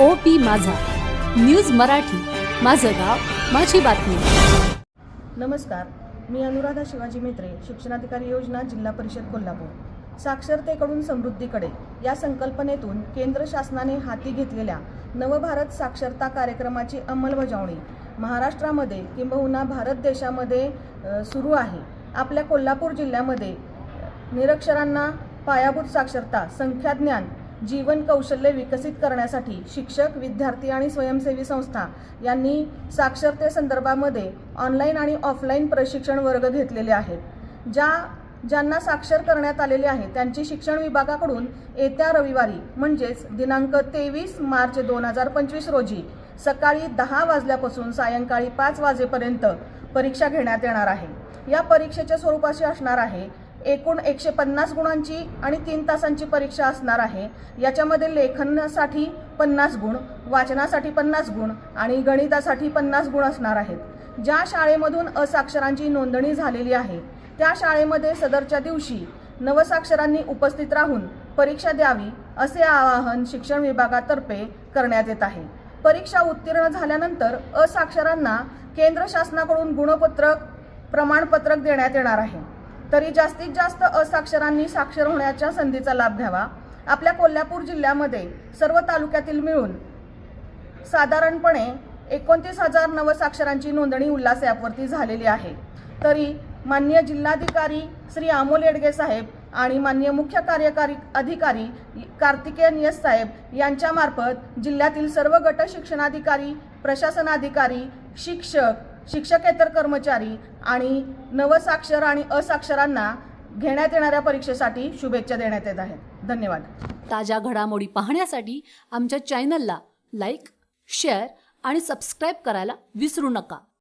ओ पी माझा. न्यूज मराठी. माझं गाव माझी बातमी. नमस्कार. मी अनुराधा शिवाजी मेत्रे शिक्षणाधिकारी योजना जिल्हा परिषद कोल्हापूर. साक्षरतेकडून समृद्धीकडे या संकल्पनेतून केंद्र शासनाने हाती घेतलेल्या नवभारत साक्षरता कार्यक्रमाची अंमलबजावणी महाराष्ट्रामध्ये किंबहुना भारत देशामध्ये सुरू आहे. आपल्या कोल्हापूर जिल्ह्यामध्ये निरक्षरांना पायाभूत साक्षरता संख्याज्ञान जीवन कौशल्य विकसित करण्यासाठी शिक्षक विद्यार्थी आणि स्वयंसेवी संस्था यांनी साक्षरतेसंदर्भामध्ये ऑनलाईन आणि ऑफलाईन प्रशिक्षण वर्ग घेतलेले आहेत. ज्या ज्यांना साक्षर करण्यात आलेले आहे त्यांची शिक्षण विभागाकडून येत्या रविवारी म्हणजेच दिनांक तेवीस मार्च दोन हजार पंचवीस रोजी सकाळी दहा वाजल्यापासून सायंकाळी पाच वाजेपर्यंत परीक्षा घेण्यात येणार आहे. या परीक्षेच्या स्वरूपाशी असणार आहे एकूण एकशे पन्नास गुणांची आणि तीन तासांची परीक्षा असणार आहे. याच्यामध्ये लेखनासाठी पन्नास गुण वाचनासाठी पन्नास गुण आणि गणितासाठी पन्नास गुण असणार आहेत. ज्या शाळेमधून असाक्षरांची नोंदणी झालेली आहे त्या शाळेमध्ये सदरच्या दिवशी नवसाक्षरांनी उपस्थित राहून परीक्षा द्यावी असे आवाहन शिक्षण विभागातर्फे करण्यात येत आहे. परीक्षा उत्तीर्ण झाल्यानंतर असाक्षरांना केंद्र शासनाकडून गुणपत्रक प्रमाणपत्रक देण्यात येणार आहे. तरी जास्तीत जास्त असाक्षरांनी साक्षर होण्याच्या संधीचा लाभ घ्यावा. आपल्या कोल्हापूर जिल्ह्यामध्ये सर्व तालुक्यातील मिळून साधारणपणे एकोणतीस हजार नवसाक्षरांची नोंदणी उल्हास ॲपवरती झालेली आहे. तरी माननीय जिल्हाधिकारी श्री अमोल येडगे साहेब आणि माननीय मुख्य कार्यकारी अधिकारी कार्तिकेयन यस साहेब यांच्यामार्फत जिल्ह्यातील सर्व गट शिक्षणाधिकारी प्रशासनाधिकारी शिक्षक शिक्षकेतर कर्मचारी आणि नवसाक्षर आणि असाक्षरांना घेण्यात येणाऱ्या परीक्षेसाठी शुभेच्छा देण्यात येत आहेत. धन्यवाद. ताज्या घडामोडी पाहण्यासाठी आमच्या चॅनलला लाईक शेअर आणि सबस्क्राईब करायला विसरू नका.